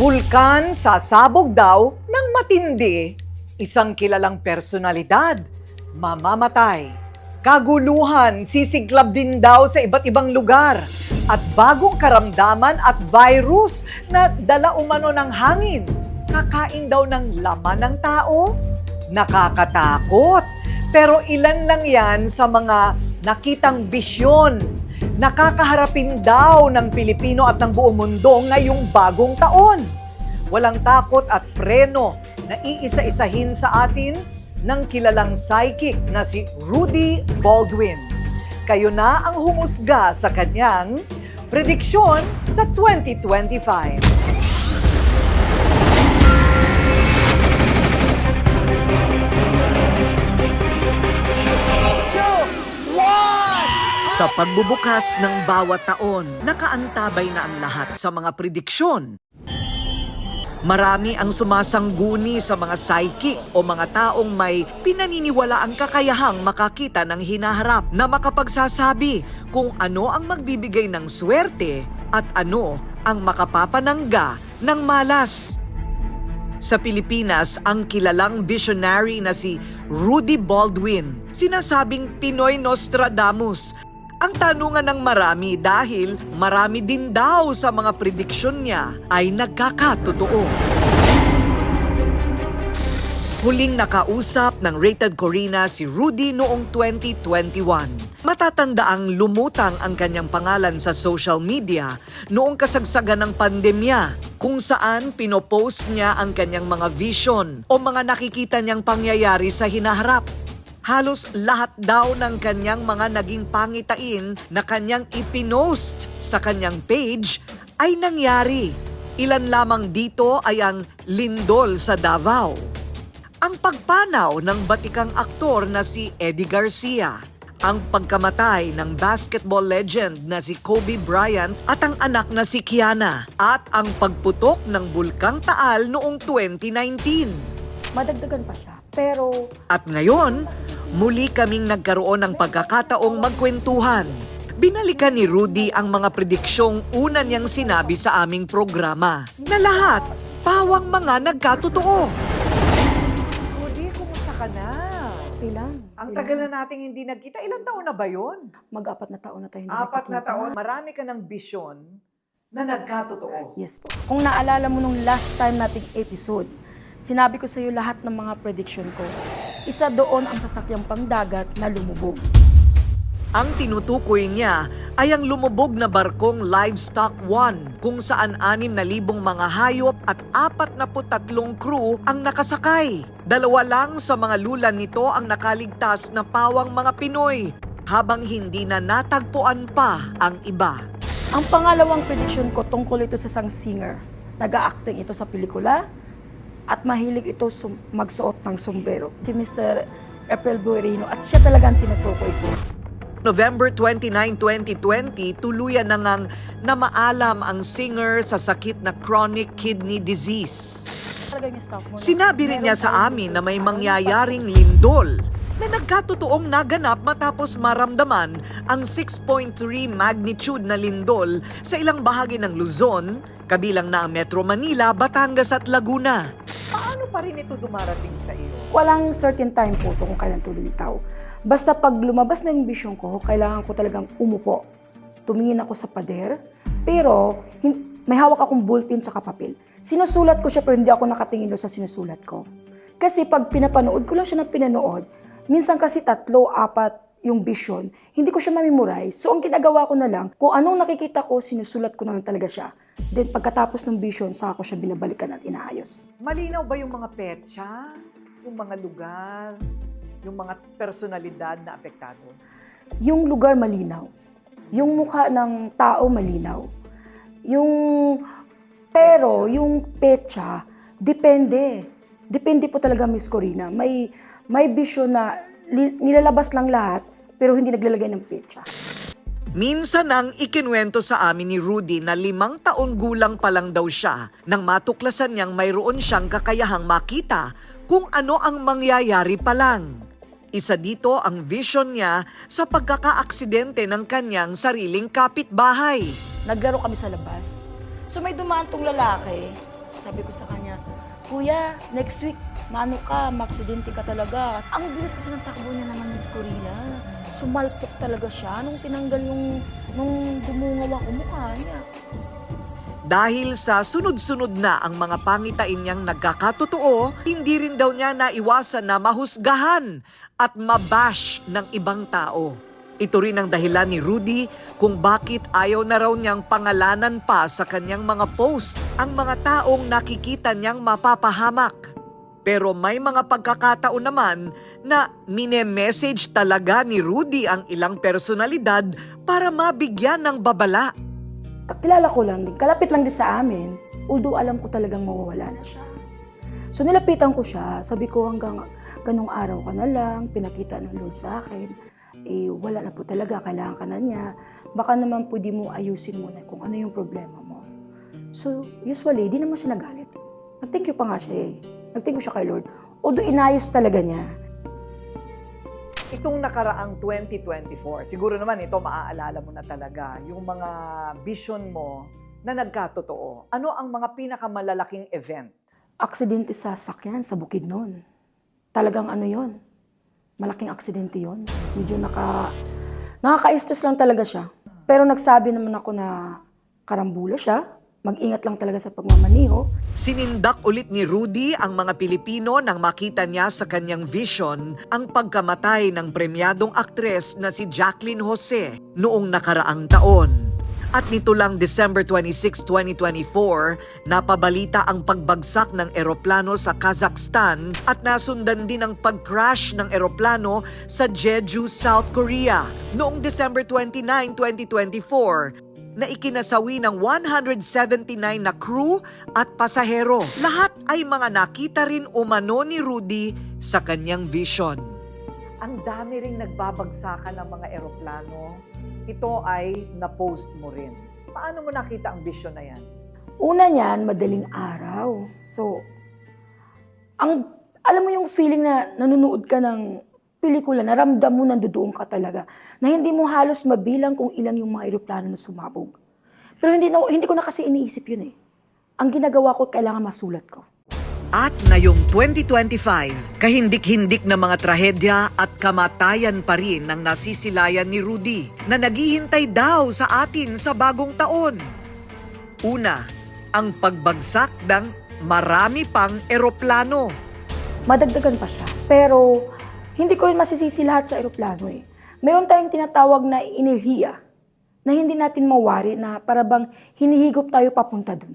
Bulkan sasabog daw ng matindi. Isang kilalang personalidad, mamamatay. Kaguluhan, sisiglab din daw sa iba't ibang lugar. At bagong karamdaman at virus na dala umano ng hangin. Kakain daw ng laman ng tao? Nakakatakot. Pero ilan lang yan sa mga nakitang bisyon. Nakakaharapin daw ng Pilipino at ng buong mundo ngayong bagong taon. Walang takot at preno na iisa-isahin sa atin ng kilalang psychic na si Rudy Baldwin. Kayo na ang humusga sa kanyang prediksyon sa 2025. Sa pagbubukas ng bawat taon, nakaantabay na ang lahat sa mga prediksyon. Marami ang sumasangguni sa mga psychic o mga taong may pinaniniwala ang kakayahang makakita ng hinaharap na makapagsasabi kung ano ang magbibigay ng swerte at ano ang makapapanangga ng malas. Sa Pilipinas, ang kilalang visionary na si Rudy Baldwin, sinasabing Pinoy Nostradamus. Ang tanungan ng marami dahil marami din daw sa mga prediksyon niya ay nagkakatotoo. Huling nakausap ng Rated Corina si Rudy noong 2021. Matatanda ang lumutang ang kanyang pangalan sa social media noong kasagsagan ng pandemya kung saan pinopost niya ang kanyang mga vision o mga nakikita niyang pangyayari sa hinaharap. Halos lahat daw ng kanyang mga naging pangitain na kanyang ipinost sa kanyang page ay nangyari. Ilan lamang dito ay ang lindol sa Davao ang pagpanaw ng batikang aktor na si Eddie Garcia, ang pagkamatay ng basketball legend na si Kobe Bryant at ang anak na si Kiana, at ang pagputok ng Bulkang Taal noong 2019. madagdagan pa siya. Pero At ngayon, muli kaming nagkaroon ng pagkakataong magkwentuhan. Binalikan ni Rudy ang mga prediksyong una niyang sinabi sa aming programa na lahat pawang mga nagkatotoo. Rudy, kumusta ka na? ilan? Ang Ilan? tagal na nating hindi nagkita. Ilang taon na ba yun? Mag-apat na taon na tayo hindi Apat na taon. Marami ka ng bisyon na nagkatotoo. Yes po. Kung naalala mo nung last time nating episode, sinabi ko sa iyo lahat ng mga prediction ko. Isa doon ang sasakyang pangdagat na lumubog. Ang tinutukoy niya ay ang lumubog na barkong Livestock One kung saan 6,000 mga hayop at 43 crew ang nakasakay. Dalawa lang sa mga lulan nito ang nakaligtas na pawang mga Pinoy habang hindi na natagpuan pa ang iba. Ang pangalawang prediction ko tungkol ito sa isang singer. Nag-a-acting ito sa pelikula at mahilig ito sum- magsuot ng sombrero. Si Mr. April Buerino at siya talaga ang tinutukoy ko. November 29, 2020, tuluyan na ngang namaalam ang singer sa sakit na chronic kidney disease. Sinabi rin niya sa amin na may mangyayaring lindol na nagkatotoong naganap matapos maramdaman ang 6.3 magnitude na lindol sa ilang bahagi ng Luzon, kabilang na ang Metro Manila, Batangas at Laguna. Paano pa rin ito dumarating sa iyo? Walang certain time po ito kung kailan ito lumitaw. Basta pag lumabas na yung vision ko, kailangan ko talagang umupo. Tumingin ako sa pader, pero may hawak akong ballpen tsaka papel. Sinusulat ko siya pero hindi ako nakatingin sa sinusulat ko. Kasi pag pinapanood ko lang siya ng pinanood, minsan kasi tatlo, apat yung vision, hindi ko siya mamemorize. So ang ginagawa ko na lang, kung anong nakikita ko, sinusulat ko na lang talaga siya. Then pagkatapos ng vision, saka ko siya binabalikan at inaayos. Malinaw ba yung mga petsa, yung mga lugar, yung mga personalidad na apektado? yung lugar malinaw. Yung mukha ng tao malinaw. Yung pero yung petsa depende. Depende po talaga Miss Corina. May may vision na nilalabas lang lahat pero hindi naglalagay ng petsa. Minsan nang ikinwento sa amin ni Rudy na limang taong gulang pa lang daw siya nang matuklasan niyang mayroon siyang kakayahang makita kung ano ang mangyayari pa lang. Isa dito ang vision niya sa pagkakaaksidente ng kanyang sariling kapitbahay. Naglaro kami sa labas. So may dumaan tong lalaki. Sabi ko sa kanya, Kuya, next week, maano ka, maksidente ka talaga. Ang bilis kasi ng takbo niya naman, Miss Corina. Sumalpok talaga siya nung tinanggal yung, nung gumungaw ako mukha niya. Dahil sa sunod-sunod na ang mga pangitain niyang nagkakatotoo, hindi rin daw niya naiwasan na mahusgahan at mabash ng ibang tao. Ito rin ang dahilan ni Rudy kung bakit ayaw na raw niyang pangalanan pa sa kanyang mga post ang mga taong nakikita niyang mapapahamak. Pero may mga pagkakataon naman na mine-message talaga ni Rudy ang ilang personalidad para mabigyan ng babala. Kakilala ko lang din, kalapit lang din sa amin, although alam ko talagang mawawala na siya. So nilapitan ko siya, sabi ko hanggang ganong araw ka na lang, pinakita ng Lord sa akin, eh wala na po talaga, kailangan ka na niya. Baka naman pwede mo ayusin muna kung ano yung problema mo. So usually, di naman siya nagalit. Nag-thank you pa nga siya eh. Nag-thank you siya kay Lord. Although inayos talaga niya. Itong nakaraang 2024, siguro naman ito maaalala mo na talaga, yung mga vision mo na nagkatotoo. Ano ang mga pinakamalalaking event? aksidente sa sakyan sa Bukidnon. Talagang ano yon malaking aksidente yon Medyo naka, nakaka-stress lang talaga siya. Pero nagsabi naman ako na karambula siya, mag-ingat lang talaga sa pagmamaniho. Sinindak ulit ni Rudy ang mga Pilipino nang makita niya sa kanyang vision ang pagkamatay ng premyadong aktres na si Jacqueline Jose noong nakaraang taon. At nito lang December 26, 2024, napabalita ang pagbagsak ng eroplano sa Kazakhstan at nasundan din ang pag-crash ng eroplano sa Jeju, South Korea noong December 29, 2024 na ikinasawi ng 179 na crew at pasahero. Lahat ay mga nakita rin umano ni Rudy sa kanyang vision. Ang dami ring nagbabagsakan ng mga eroplano. Ito ay na-post mo rin. Paano mo nakita ang vision na yan? Una niyan, madaling araw. So, ang, alam mo yung feeling na nanonood ka ng pelikula, naramdam mo nandoon ka talaga, na hindi mo halos mabilang kung ilang yung mga eroplano na sumabog. Pero hindi, na, hindi ko na kasi iniisip yun eh. Ang ginagawa ko, kailangan masulat ko. At ngayong 2025, kahindik-hindik na mga trahedya at kamatayan pa rin ang nasisilayan ni Rudy na naghihintay daw sa atin sa bagong taon. Una, ang pagbagsak ng marami pang eroplano. madagdagan pa siya. Pero hindi ko rin masisisi lahat sa eroplano eh. Meron tayong tinatawag na enerhiya na hindi natin mawari na para bang hinihigop tayo papunta dun.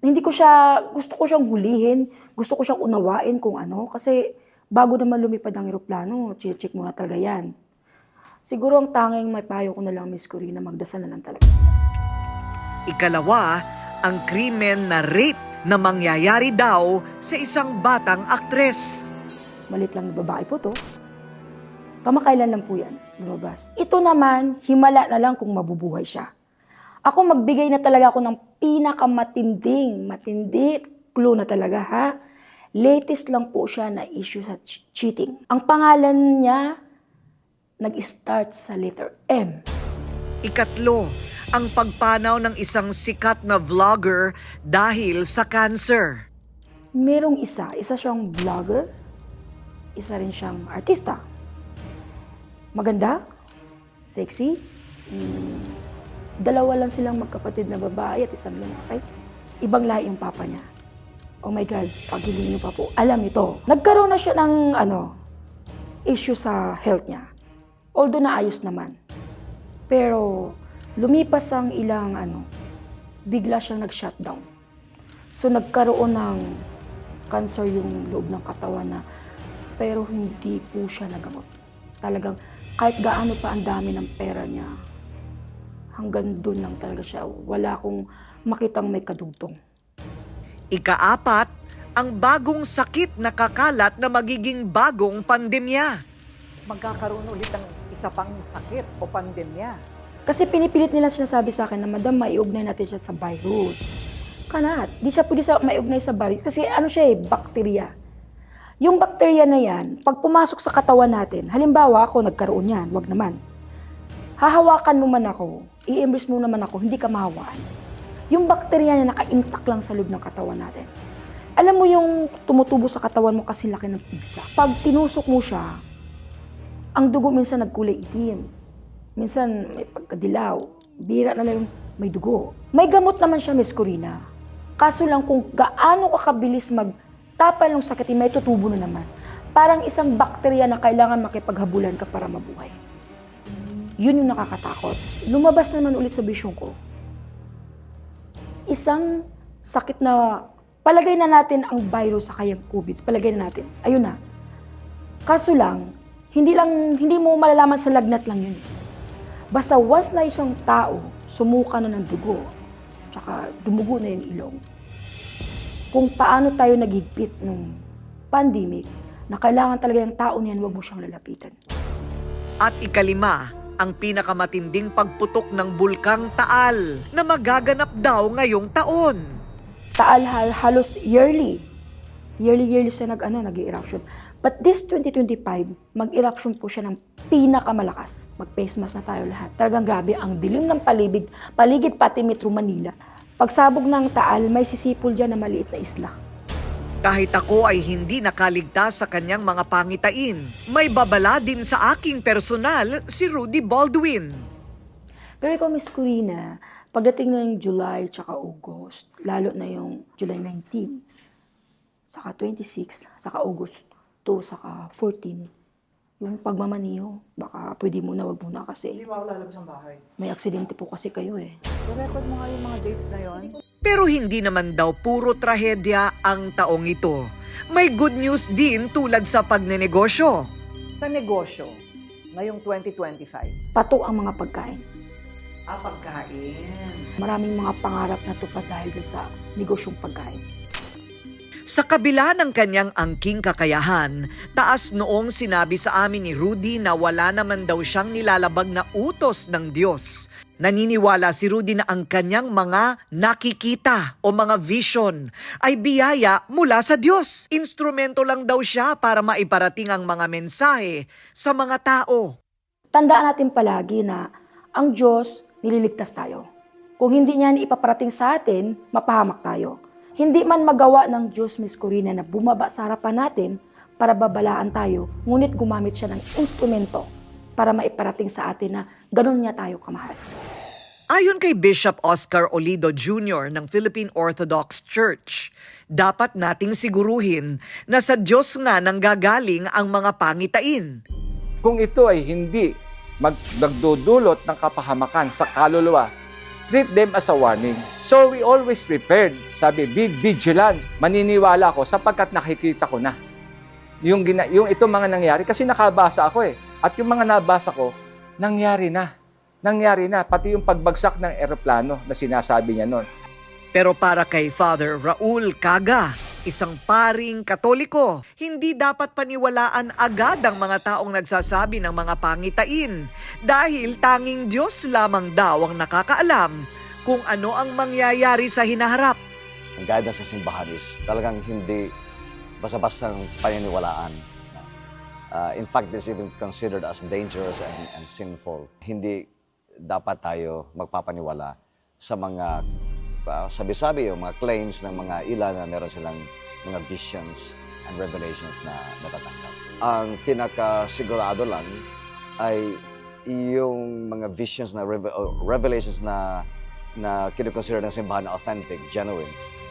Na Hindi ko siya, gusto ko siyang hulihin, gusto ko siyang unawain kung ano, kasi bago naman lumipad ang eroplano, check muna talaga yan. Siguro ang tanging may payo ko na lang, Miss Corina, magdasal na lang talaga. Ikalawa, ang krimen na rape na mangyayari daw sa isang batang aktres. Malit lang na babae po to. Kamakailan lang po yan, lumabas. Ito naman, himala na lang kung mabubuhay siya. Ako magbigay na talaga ako ng pinakamatinding, matindi clue na talaga ha. Latest lang po siya na issue sa ch- cheating. Ang pangalan niya, nag-start sa letter M. Ikatlo, ang pagpanaw ng isang sikat na vlogger dahil sa cancer. Merong isa, isa siyang vlogger, isa rin siyang artista. Maganda, sexy, mm, dalawa lang silang magkapatid na babae at isang lalaki. Ibang lahi yung papa niya. Oh my God, pagiling niyo pa po. Alam ito. Nagkaroon na siya ng ano, issue sa health niya. Although naayos naman. Pero lumipas ang ilang ano, bigla siyang nag-shutdown. So nagkaroon ng cancer yung loob ng katawan na pero hindi po siya nagamot. Talagang kahit gaano pa ang dami ng pera niya, hanggang doon lang talaga siya. Wala akong makitang may kadugtong. Ikaapat, ang bagong sakit na kakalat na magiging bagong pandemya. Magkakaroon ulit ng isa pang sakit o pandemya. Kasi pinipilit nila sinasabi sa akin na, Madam, maiugnay natin siya sa virus. Kanat. Di siya pwede sa maiugnay sa virus. Kasi ano siya eh, bakterya. Yung bakterya na yan, pag pumasok sa katawan natin, halimbawa ako nagkaroon yan, wag naman. Hahawakan mo man ako, i-embrace mo naman ako, hindi ka mahawaan. yung bakterya na naka-intact lang sa loob ng katawan natin. Alam mo yung tumutubo sa katawan mo kasi laki ng pigsa. Pag tinusok mo siya, ang dugo minsan nagkulay itim. Minsan may pagkadilaw. Bira na lang yung may dugo. May gamot naman siya, Miss Corina. Kaso lang kung gaano ka kabilis magtapal ng sakit, eh, may tutubo na naman. Parang isang bakterya na kailangan makipaghabulan ka para mabuhay. Yun yung nakakatakot. Lumabas naman ulit sa vision ko. Isang sakit na palagay na natin ang virus sa kayang COVID. Palagay na natin. Ayun na. Kaso lang, hindi lang hindi mo malalaman sa lagnat lang yun. Basta once na isang tao sumuka na ng dugo, tsaka dumugo na yung ilong, kung paano tayo nagigpit nung pandemic, na kailangan talaga yung tao niyan, huwag mo siyang lalapitan. At ikalima, ang pinakamatinding pagputok ng bulkang Taal na magaganap daw ngayong taon. Taal hal- halos yearly. Yearly-yearly siya nag, ano, nag-eruption. But this 2025, mag-eruption po siya ng pinakamalakas. Mag-face mask na tayo lahat. Talagang grabe, ang dilim ng paligid, paligid pati Metro Manila. Pagsabog ng Taal, may sisipol dyan na maliit na isla. Kahit ako ay hindi nakaligtas sa kanyang mga pangitain, may babala din sa aking personal si Rudy Baldwin. Pero ikaw, Miss Corina, pagdating ng July tsaka August, lalo na yung July 19, saka 26, saka August 2, saka 14, yung pagmamaniho, baka pwede muna, wag muna kasi Hindi mo ako lalabas ng bahay. may aksidente po kasi kayo eh. I-record mo nga yung mga dates na yon. Pero hindi naman daw puro trahedya ang taong ito. May good news din tulad sa pagnenegosyo. Sa negosyo, ngayong 2025. Pato ang mga pagkain. Ah, pagkain. Maraming mga pangarap na tupad dahil dun sa negosyong pagkain. Sa kabila ng kanyang angking kakayahan, taas noong sinabi sa amin ni Rudy na wala naman daw siyang nilalabag na utos ng Diyos. Naniniwala si Rudy na ang kanyang mga nakikita o mga vision ay biyaya mula sa Diyos. Instrumento lang daw siya para maiparating ang mga mensahe sa mga tao. Tandaan natin palagi na ang Diyos nililigtas tayo. Kung hindi niya ipaparating sa atin, mapahamak tayo. Hindi man magawa ng Diyos, Miss Corina, na bumaba sa harapan natin para babalaan tayo, ngunit gumamit siya ng instrumento para maiparating sa atin na ganun niya tayo kamahal. Ayon kay Bishop Oscar Olido Jr. ng Philippine Orthodox Church, dapat nating siguruhin na sa Diyos nga nanggagaling ang mga pangitain. Kung ito ay hindi mag nagdudulot ng kapahamakan sa kaluluwa, treat them as a warning. So we always prepared. Sabi, be vigilant. Maniniwala ako sapagkat nakikita ko na. Yung, gina, yung ito mga nangyari, kasi nakabasa ako eh. At yung mga nabasa ko, nangyari na. Nangyari na. Pati yung pagbagsak ng eroplano na sinasabi niya noon. Pero para kay Father Raul Caga, isang paring katoliko, hindi dapat paniwalaan agad ang mga taong nagsasabi ng mga pangitain dahil tanging Diyos lamang daw ang nakakaalam kung ano ang mangyayari sa hinaharap. ang guidance sa simbahan is talagang hindi basta-bastang paniniwalaan. Uh, in fact, this is even considered as dangerous and, and sinful. Hindi dapat tayo magpapaniwala sa mga uh, sabi-sabi o mga claims ng mga ilan na meron silang mga visions and revelations na natatanggap. Ang pinakasigurado lang ay yung mga visions na reve- o revelations na na kinukonsider ng simbahan na authentic, genuine,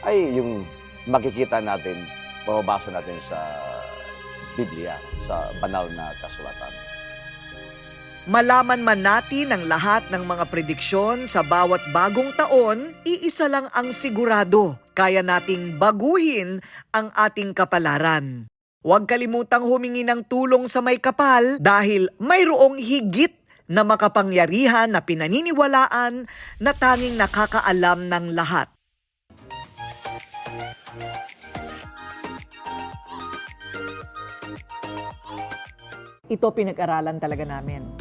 ay yung makikita natin, mababasa natin sa Biblia, sa banal na kasulatan. Malaman man natin ang lahat ng mga prediksyon sa bawat bagong taon, iisa lang ang sigurado. Kaya nating baguhin ang ating kapalaran. Huwag kalimutang humingi ng tulong sa may kapal dahil mayroong higit na makapangyarihan na pinaniniwalaan na tanging nakakaalam ng lahat. Ito pinag-aralan talaga namin.